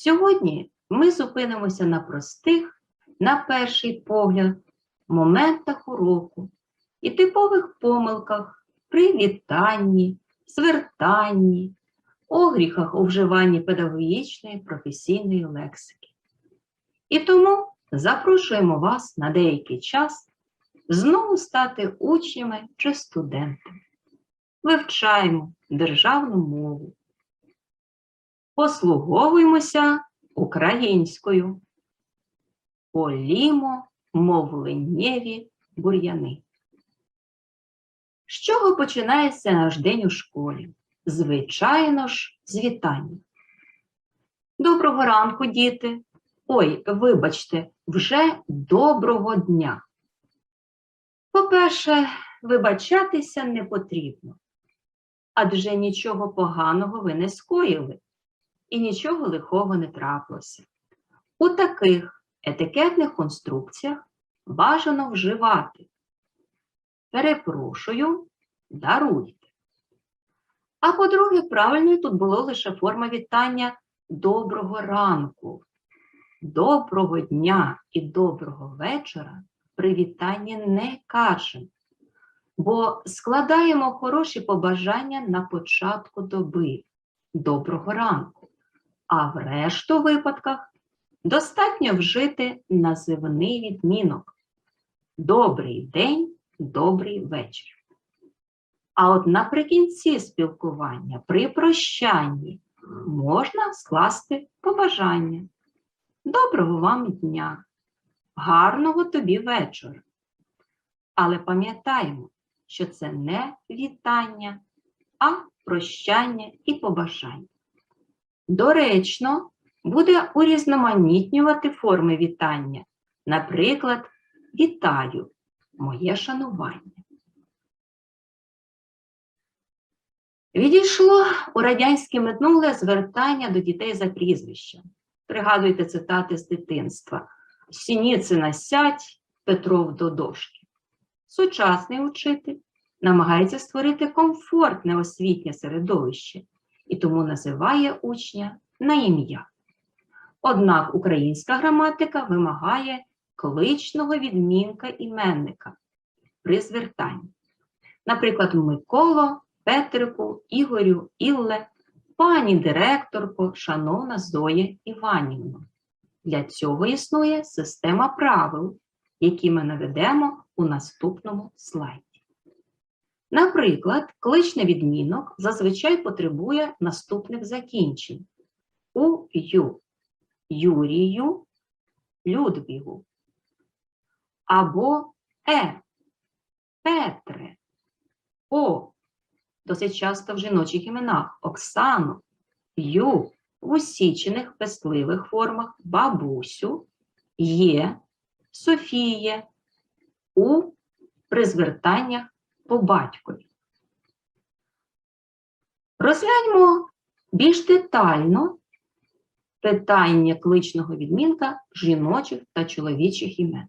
Сьогодні ми зупинимося на простих, на перший погляд, моментах уроку і типових помилках при вітанні, звертанні, огріхах у вживанні педагогічної професійної лексики. І тому запрошуємо вас на деякий час знову стати учнями чи студентами. Вивчаємо державну мову. Послуговуємося українською. Полімо мовленнєві бур'яни. З чого починається наш день у школі? Звичайно ж, з вітання. Доброго ранку, діти. Ой, вибачте, вже доброго дня. По-перше, вибачатися не потрібно, адже нічого поганого ви не скоїли і нічого лихого не трапилося. У таких етикетних конструкціях бажано вживати. Перепрошую, даруйте. А по-друге, правильною тут було лише форма вітання доброго ранку, доброго дня і доброго вечора при вітанні не кажемо, бо складаємо хороші побажання на початку доби доброго ранку, а в решту випадках достатньо вжити називний відмінок добрий день, добрий вечір. А от наприкінці спілкування, при прощанні, можна скласти побажання. Доброго вам дня, гарного тобі вечора. Але пам'ятаємо, що це не вітання, а прощання і побажання. Доречно буде урізноманітнювати форми вітання. Наприклад, вітаю, моє шанування. Відійшло у радянське минуле звертання до дітей за прізвищем. Пригадуйте цитати з дитинства. Сініцина сядь, Петров до дошки. Сучасний учитель намагається створити комфортне освітнє середовище і тому називає учня на ім'я. Однак українська граматика вимагає кличного відмінка іменника при звертанні. Наприклад, Миколо, Петрику, Ігорю, Ілле, пані директорко, шановна Зоя Іванівна. Для цього існує система правил, які ми наведемо у наступному слайді. Наприклад, кличний відмінок зазвичай потребує наступних закінчень. У ю, Юрію, Людвігу. Або е, Петре, О, досить часто в жіночих іменах Оксану, Ю, в усічених пестливих формах бабусю, Є, Софіє, У при звертаннях по батькові. Розгляньмо більш детально питання кличного відмінка жіночих та чоловічих імен.